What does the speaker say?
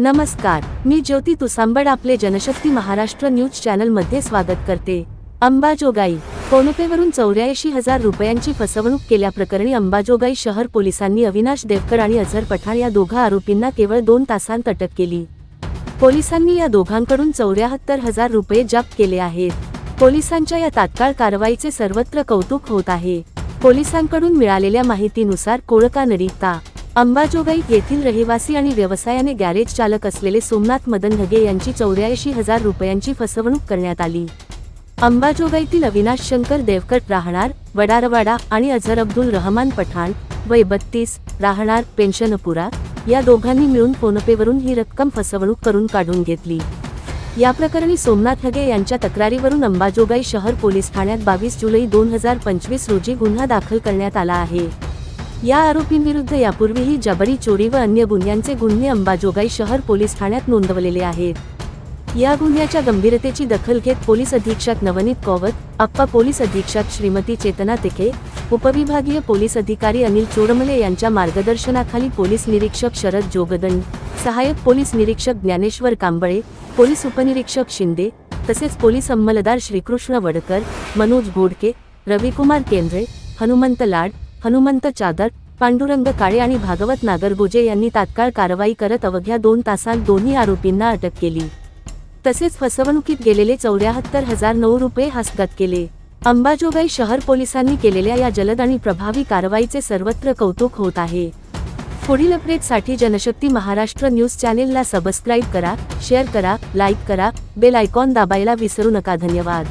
नमस्कार मी ज्योती तुसांबड आपले जनशक्ती महाराष्ट्र न्यूज चॅनलमध्ये स्वागत करते. अंबाजोगाई फोनपेवरून चौऱ्याऐंशी हजार रुपयांची फसवणूक केल्याप्रकरणी अंबाजोगाई शहर पोलिसांनी अविनाश देवकर आणि अझर पठाण या दोघा आरोपींना केवळ दोन तासांत अटक केली. पोलिसांनी या दोघांकडून चौऱ्याहत्तर हजार रुपये जप्त केले आहेत. पोलिसांच्या या तात्काळ कारवाईचे सर्वत्र कौतुक होत आहे. पोलिसांकडून मिळालेल्या माहितीनुसार कोळका नडीता अंबाजोगाई येथील रहिवासी आणि व्यवसायाने गॅरेज चालक असलेले सोमनाथ मदन ढगे यांची चौऱ्याऐंशी हजार रुपयांची फसवणूक करण्यात आली. अंबाजोगाईतील अविनाश शंकर देवकट राहणार वडारवाडा आणि अझर अब्दुल रहमान पठाण वय बत्तीस राहणार पेन्शनपुरा या दोघांनी मिळून फोनपेवरून ही रक्कम फसवणूक करून काढून घेतली. या प्रकरणी सोमनाथ हगे यांच्या तक्रारीवरून अंबाजोगाई शहर पोलीस ठाण्यात बावीस जुलै दोन हजार पंचवीस रोजी गुन्हा दाखल करण्यात आला आहे. या आरोपींविरुद्ध यापूर्वीही जबरी चोरी व अन्य गुन्ह्यांचे गुन्हे अंबाजोगाई शहर पोलीस ठाण्यात नोंदवलेले आहेत. या गुन्ह्याच्या गंभीरतेची दखल घेत पोलीस अधीक्षक नवनीत कौवत अप्पा पोलीस अधीक्षक श्रीमती चेतना तिखे उपविभागीय पोलीस अधिकारी अनिल चोरमले यांच्या मार्गदर्शनाखाली पोलीस निरीक्षक शरद जोगदंड सहाय्यक पोलीस निरीक्षक ज्ञानेश्वर कांबळे पोलीस उपनिरीक्षक शिंदे तसेच पोलीस अंमलदार श्रीकृष्ण वडकर मनोज घोडके रविकुमार केंद्रे हनुमंत लाड हनुमंत चादर पांडुरंग काळे आणि भागवत नागरगोजे यांनी तात्काळ कारवाई करत अवघ्या दोन तासांत दोन्ही आरोपींना अटक केली. तसेच फसवणुकीत गेलेले चौऱ्याहत्तर हजार नऊ रुपये हस्तगत केले. अंबाजोगाई शहर पोलिसांनी केलेल्या या जलद आणि प्रभावी कारवाईचे सर्वत्र कौतुक होत आहे. पुढील अपडेटसाठी जनशक्ती महाराष्ट्र न्यूज चॅनेलला सबस्क्राईब करा शेअर करा लाईक करा बेल आयकॉन दाबायला विसरू नका. धन्यवाद.